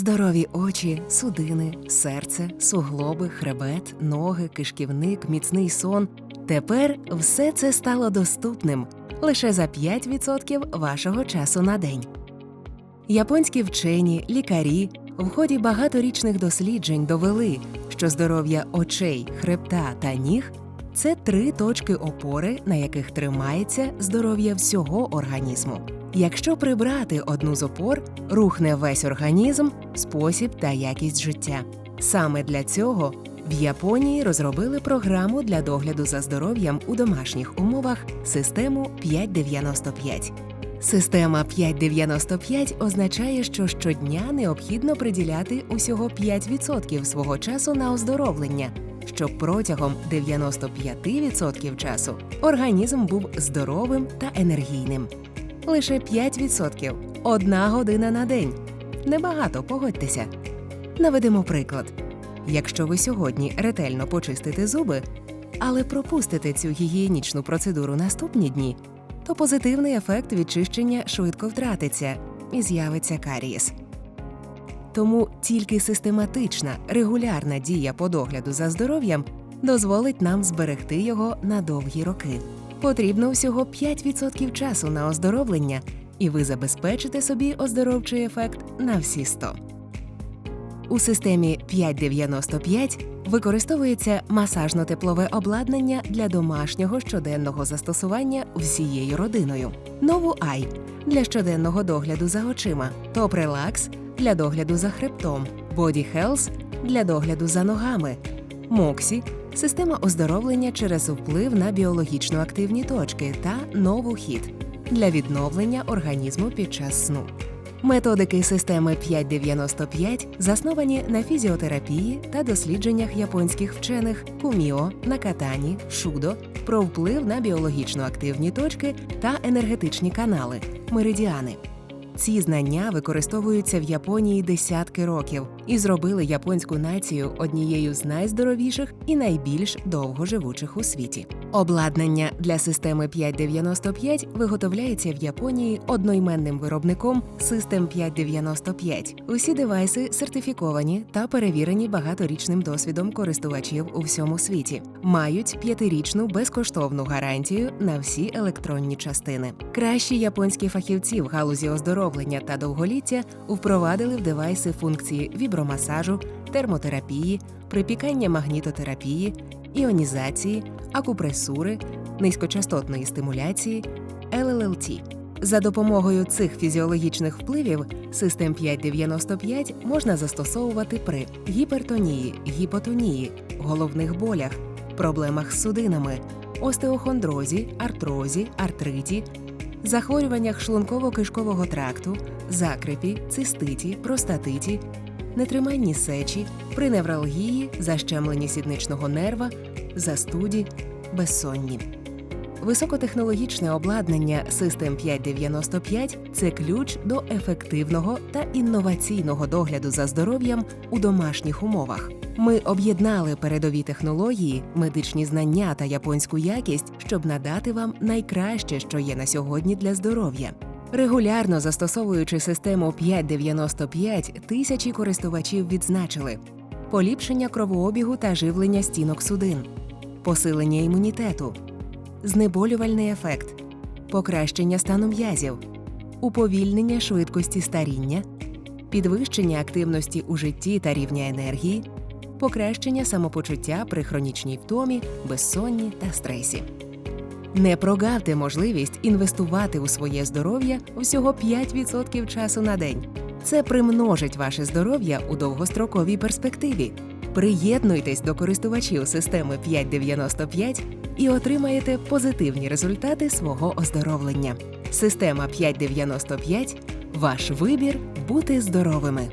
Здорові очі, судини, серце, суглоби, хребет, ноги, кишківник, міцний сон. Тепер все це стало доступним лише за 5% вашого часу на день. Японські вчені, лікарі в ході багаторічних досліджень довели, що здоров'я очей, хребта та ніг це три точки опори, на яких тримається здоров'я всього організму. Якщо прибрати одну з опор, рухне весь організм, спосіб та якість життя. Саме для цього в Японії розробили програму для догляду за здоров'ям у домашніх умовах систему 595. Система 595 означає, що щодня необхідно приділяти усього 5% свого часу на оздоровлення, щоб протягом 95% часу організм був здоровим та енергійним. Лише 5% – одна година на день. Небагато, погодьтеся. Наведемо приклад. Якщо ви сьогодні ретельно почистите зуби, але пропустите цю гігієнічну процедуру наступні дні, то позитивний ефект відчищення швидко втратиться і з'явиться карієс. Тому тільки систематична, регулярна дія по догляду за здоров'ям дозволить нам зберегти його на довгі роки. Потрібно всього 5% часу на оздоровлення, і ви забезпечите собі оздоровчий ефект на всі 100. У системі 595 використовується масажно-теплове обладнання для домашнього щоденного застосування всією родиною, нову Ай для щоденного догляду за очима, Топ Релакс для догляду за хребтом, Body Health для догляду за ногами, Моксі система оздоровлення через вплив на біологічно активні точки та нову хід для відновлення організму під час сну. Методики системи 595 засновані на фізіотерапії та дослідженнях японських вчених куміо, накатані, шудо про вплив на біологічно активні точки та енергетичні канали меридіани. Ці знання використовуються в Японії десятки років і зробили японську націю однією з найздоровіших і найбільш довгоживучих у світі. Обладнання для системи 595 виготовляється в Японії одноіменним виробником System 595. Усі девайси сертифіковані та перевірені багаторічним досвідом користувачів у всьому світі. Мають п'ятирічну безкоштовну гарантію на всі електронні частини. Кращі японські фахівці в галузі оздоровлення та довголіття впровадили в девайси функції вібромасажу, термотерапії, припікання магнітотерапії, іонізації, акупресури, низькочастотної стимуляції, ЛЛЛТ. За допомогою цих фізіологічних впливів систем 595 можна застосовувати при гіпертонії, гіпотонії, головних болях, проблемах з судинами, остеохондрозі, артрозі, артриті, захворюваннях шлунково-кишкового тракту, закрепі, циститі, простатиті, нетриманні сечі, при невралгії, защемленні сідничного нерва, застуді, безсонні. Високотехнологічне обладнання System 595 – це ключ до ефективного та інноваційного догляду за здоров'ям у домашніх умовах. Ми об'єднали передові технології, медичні знання та японську якість, щоб надати вам найкраще, що є на сьогодні для здоров'я. Регулярно застосовуючи систему 595, тисячі користувачів відзначили поліпшення кровообігу та живлення стінок судин, посилення імунітету, знеболювальний ефект, покращення стану м'язів, уповільнення швидкості старіння, підвищення активності у житті та рівня енергії, покращення самопочуття при хронічній втомі, безсонні та стресі. Не прогавте можливість інвестувати у своє здоров'я всього 5% часу на день. Це примножить ваше здоров'я у довгостроковій перспективі. Приєднуйтесь до користувачів системи 595 і отримаєте позитивні результати свого оздоровлення. Система 595 – ваш вибір бути здоровими.